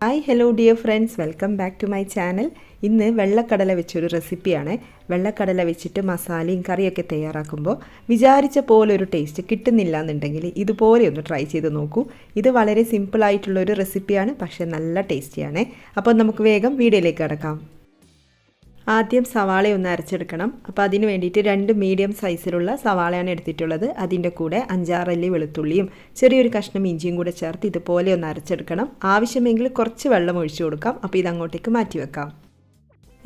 Hi hello dear friends welcome back to my channel ഇന്ന് വെള്ളക്കടല വെച്ചൊരു റെസിപ്പിയാണ് വെള്ളക്കടല വെച്ചിട്ട് മസാലയും കറിയൊക്കെ തയ്യാറാക്കുമ്പോൾ വിചാരിച്ച പോലെ ഒരു ടേസ്റ്റ് കിട്ടുന്നില്ല എന്നുണ്ടെങ്കിൽ ഇതുപോലെ ഒന്ന് ട്രൈ ചെയ്ത് നോക്കൂ. ഇത് വളരെ സിമ്പിളായിട്ടുള്ള ഒരു റെസിപ്പിയാണ് പക്ഷേ നല്ല ടേസ്റ്റിയാണ് അപ്പോൾ നമുക്ക് വേഗം വീഡിയോയിലേക്ക് കിടക്കാം. ആദ്യം സവാള ഒന്ന് അരച്ചെടുക്കണം. അപ്പോൾ അതിന് വേണ്ടിയിട്ട് രണ്ട് മീഡിയം സൈസിലുള്ള സവാളയാണ് എടുത്തിട്ടുള്ളത്. അതിന്റെ കൂടെ അഞ്ചാറല്ലി വെളുത്തുള്ളിയും ചെറിയൊരു കഷ്ണം ഇഞ്ചിയും കൂടെ ചേർത്ത് ഇതുപോലെ ഒന്ന് അരച്ചെടുക്കണം. ആവശ്യമെങ്കിൽ കുറച്ച് വെള്ളം ഒഴിച്ചു കൊടുക്കാം. അപ്പോൾ ഇത് അങ്ങോട്ടേക്ക് മാറ്റി വെക്കാം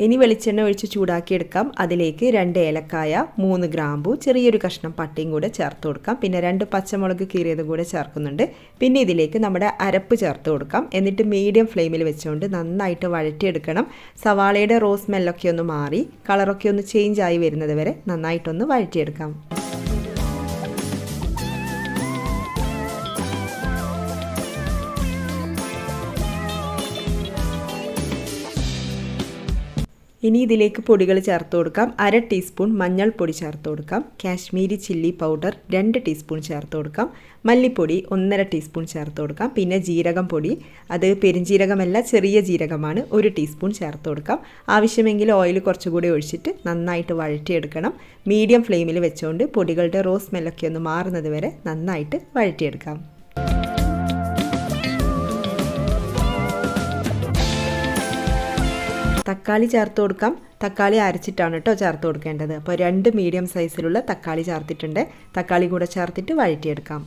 ഇനി വെളിച്ചെണ്ണ ഒഴിച്ച് ചൂടാക്കിയെടുക്കാം. അതിലേക്ക് രണ്ട് ഏലക്കായ മൂന്ന് ഗ്രാമ്പു ചെറിയൊരു കഷ്ണം പട്ടിയും കൂടെ ചേർത്ത് കൊടുക്കാം. പിന്നെ രണ്ട് പച്ചമുളക് കീറിയതും കൂടെ ചേർക്കുന്നുണ്ട്. പിന്നെ ഇതിലേക്ക് നമ്മുടെ അരപ്പ് ചേർത്ത് കൊടുക്കാം. എന്നിട്ട് മീഡിയം ഫ്ലെയിമിൽ വെച്ചുകൊണ്ട് നന്നായിട്ട് വഴറ്റിയെടുക്കണം. സവാളയുടെ റോസ് സ്മെല്ലൊക്കെ ഒന്ന് മാറി കളറൊക്കെ ഒന്ന് ചേഞ്ച് ആയി വരുന്നത് വരെ നന്നായിട്ടൊന്ന് വഴറ്റിയെടുക്കാം. ഇനി ഇതിലേക്ക് പൊടികൾ ചേർത്ത് കൊടുക്കാം. അര ടീസ്പൂൺ മഞ്ഞൾപ്പൊടി ചേർത്ത് കൊടുക്കാം. കാശ്മീരി ചില്ലി പൗഡർ രണ്ട് ടീസ്പൂൺ ചേർത്ത് കൊടുക്കാം. മല്ലിപ്പൊടി ഒന്നര ടീസ്പൂൺ ചേർത്ത് കൊടുക്കാം. പിന്നെ ജീരകം പൊടി അത് പെരുംജീരകമല്ല ചെറിയ ജീരകമാണ് ഒരു ടീസ്പൂൺ ചേർത്ത് കൊടുക്കാം. ആവശ്യമെങ്കിൽ ഓയിൽ കുറച്ചുകൂടി ഒഴിച്ചിട്ട് നന്നായിട്ട് വഴറ്റിയെടുക്കണം. മീഡിയം ഫ്ലെയിമിൽ വെച്ചുകൊണ്ട് പൊടികളുടെ റോസ് സ്മെല്ലൊക്കെ ഒന്ന് മാറുന്നത് വരെ നന്നായിട്ട് വഴറ്റിയെടുക്കാം. തക്കാളി ചേർത്ത് കൊടുക്കാം. തക്കാളി അരച്ചിട്ടാണ് കേട്ടോ ചേർത്ത് കൊടുക്കേണ്ടത്. അപ്പോൾ രണ്ട് മീഡിയം സൈസിലുള്ള തക്കാളി ചേർത്തിട്ടുണ്ട്. തക്കാളി കൂടെ ചേർത്തിട്ട് വഴറ്റിയെടുക്കാം.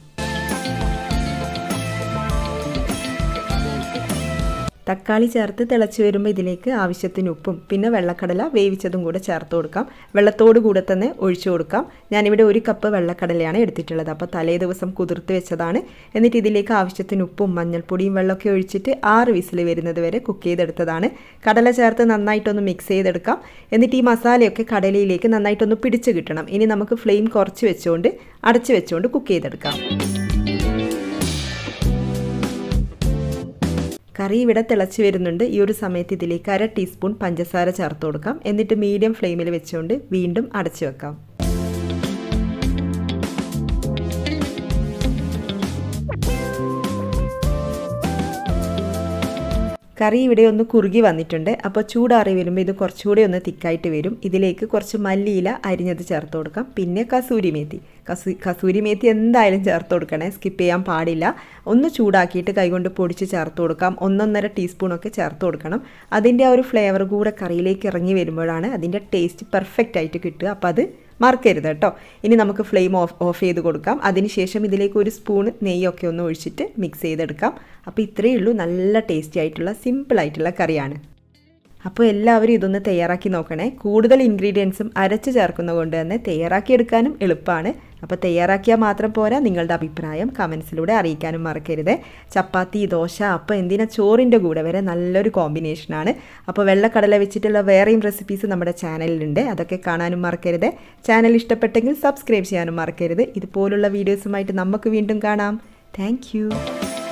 തക്കാളി ചേർത്ത് തിളച്ച് വരുമ്പോൾ ഇതിലേക്ക് ആവശ്യത്തിന് ഉപ്പും പിന്നെ വെള്ളക്കടല വേവിച്ചതും കൂടെ ചേർത്ത് കൊടുക്കാം. വെള്ളത്തോട് കൂടെ തന്നെ ഒഴിച്ചു കൊടുക്കാം. ഞാനിവിടെ ഒരു കപ്പ് വെള്ളക്കടലയാണ് എടുത്തിട്ടുള്ളത്. അപ്പോൾ തലേ ദിവസം കുതിർത്ത് വെച്ചതാണ്. എന്നിട്ട് ഇതിലേക്ക് ആവശ്യത്തിന് ഉപ്പും മഞ്ഞൾപ്പൊടിയും വെള്ളമൊക്കെ ഒഴിച്ചിട്ട് ആറ് വിസിൽ വരുന്നത് വരെ കുക്ക് ചെയ്തെടുത്തതാണ്. കടല ചേർത്ത് നന്നായിട്ടൊന്ന് മിക്സ് ചെയ്തെടുക്കാം. എന്നിട്ട് ഈ മസാലയൊക്കെ കടലയിലേക്ക് നന്നായിട്ടൊന്ന് പിടിച്ച് കിട്ടണം. ഇനി നമുക്ക് ഫ്ലെയിം കുറച്ച് വെച്ചുകൊണ്ട് അടച്ച് വെച്ചുകൊണ്ട് കുക്ക് ചെയ്തെടുക്കാം. കറി ഇവിടെ തിളച്ച് വരുന്നുണ്ട്. ഈ ഒരു സമയത്ത് ഇതിലേക്ക് അര ടീസ്പൂൺ പഞ്ചസാര ചേർത്ത് കൊടുക്കാം. എന്നിട്ട് മീഡിയം ഫ്ലെയിമിൽ വെച്ചുകൊണ്ട് വീണ്ടും അടച്ചു വെക്കാം. കറി ഇവിടെ ഒന്ന് കുറുകി വന്നിട്ടുണ്ട്. അപ്പോൾ ചൂടാറി വരുമ്പോൾ ഇത് കുറച്ചുകൂടി ഒന്ന് തിക്കായിട്ട് വരും. ഇതിലേക്ക് കുറച്ച് മല്ലിയില അരിഞ്ഞത് ചേർത്ത് കൊടുക്കാം. പിന്നെ കസൂരി മേത്തി. കസൂ കസൂരി മേത്തി എന്തായാലും ചേർത്ത് കൊടുക്കണേ. സ്കിപ്പ് ചെയ്യാൻ പാടില്ല. ഒന്ന് ചൂടാക്കിയിട്ട് കൈകൊണ്ട് പൊടിച്ച് ചേർത്ത് കൊടുക്കാം. ഒന്നൊന്നര ടീസ്പൂണൊക്കെ ചേർത്ത് കൊടുക്കണം. അതിന്റെ ആ ഒരു ഫ്ലേവർ കൂടെ കറിയിലേക്ക് ഇറങ്ങി വരുമ്പോഴാണ് അതിന്റെ ടേസ്റ്റ് പെർഫെക്റ്റ് ആയിട്ട് കിട്ടുക. അപ്പോൾ അത് മറക്കരുത് കേട്ടോ. ഇനി നമുക്ക് ഫ്ലെയിം ഓഫ് ഓഫ് ചെയ്ത് കൊടുക്കാം. അതിനുശേഷം ഇതിലേക്ക് ഒരു സ്പൂൺ നെയ്യൊക്കെ ഒന്ന് ഒഴിച്ചിട്ട് മിക്സ് ചെയ്തെടുക്കാം. അപ്പോൾ ഇത്രയേ ഉള്ളൂ. നല്ല ടേസ്റ്റി ആയിട്ടുള്ള സിമ്പിളായിട്ടുള്ള കറിയാണ്. അപ്പോൾ എല്ലാവരും ഇതൊന്ന് തയ്യാറാക്കി നോക്കണേ. കൂടുതൽ ഇൻഗ്രീഡിയൻസും അരച്ച് ചേർക്കുന്നത് കൊണ്ട് തന്നെ തയ്യാറാക്കിയെടുക്കാനും എളുപ്പമാണ് അപ്പോൾ തയ്യാറാക്കിയാൽ മാത്രം പോരാ. നിങ്ങളുടെ അഭിപ്രായം കമൻസിലൂടെ അറിയിക്കാനും മറക്കരുത്. ചപ്പാത്തി ദോശ അപ്പം എന്തിനാ ചോറിന്റെ കൂടെ? വരെ നല്ലൊരു കോമ്പിനേഷനാണ് അപ്പോൾ വെള്ളക്കടല വെച്ചിട്ടുള്ള വേറെയും റെസിപ്പീസ് നമ്മുടെ ചാനലിലുണ്ട്. അതൊക്കെ കാണാനും മറക്കരുത്. ചാനൽ ഇഷ്ടപ്പെട്ടെങ്കിൽ സബ്സ്ക്രൈബ് ചെയ്യാനും മറക്കരുത്. ഇതുപോലുള്ള വീഡിയോസുമായിട്ട് നമുക്ക് വീണ്ടും കാണാം. താങ്ക്